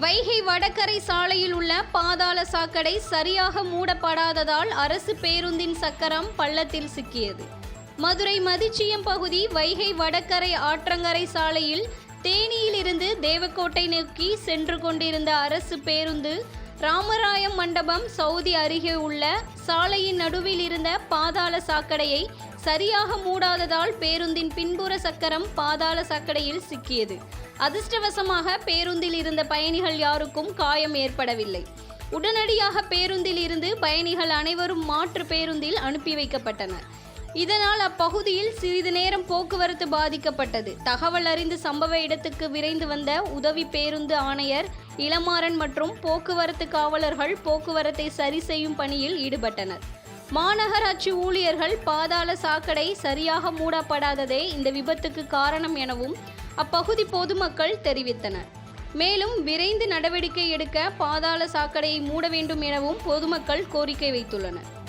வைகை வடகரை சாலையில் உள்ள பாதாள சாக்கடை சரியாக மூடப்படாததால் அரசு பேருந்தின் சக்கரம் பள்ளத்தில் சிக்கியது. மதுரை மதிச்சியம் பகுதி வைகை வடகரை ஆற்றங்கரை சாலையில் தேனியில் இருந்து தேவக்கோட்டை நோக்கி சென்று கொண்டிருந்த அரசு பேருந்து ராமராயம் மண்டபம் சவுதி அருகே உள்ள சாலையின் நடுவில் இருந்த பாதாள சாக்கடையை சரியாக மூடாததால் பேருந்தின் பின்புற சக்கரம் பாதாள சக்கடையில் சிக்கியது. அதிர்ஷ்டவசமாக பேருந்தில் இருந்த பயணிகள் யாருக்கும் காயம் ஏற்படவில்லை. உடனடியாக பேருந்தில் இருந்து பயணிகள் அனைவரும் மாற்று பேருந்தில் அனுப்பி வைக்கப்பட்டனர். இதனால் அப்பகுதியில் சிறிது நேரம் போக்குவரத்து பாதிக்கப்பட்டது. தகவல் அறிந்து சம்பவ இடத்துக்கு விரைந்து வந்த உதவி பேருந்து ஆணையர் இளமாறன் மற்றும் போக்குவரத்து காவலர்கள் போக்குவரத்தை சரி செய்யும் பணியில் ஈடுபட்டனர். மாநகராட்சி ஊழியர்கள் பாதாள சாக்கடை சரியாக மூடப்படாததே இந்த விபத்துக்கு காரணம் எனவும் அப்பகுதி பொதுமக்கள் தெரிவித்தனர். மேலும் விரைந்து நடவடிக்கை எடுக்க பாதாள சாக்கடையை மூட வேண்டும் எனவும் பொதுமக்கள் கோரிக்கை வைத்துள்ளனர்.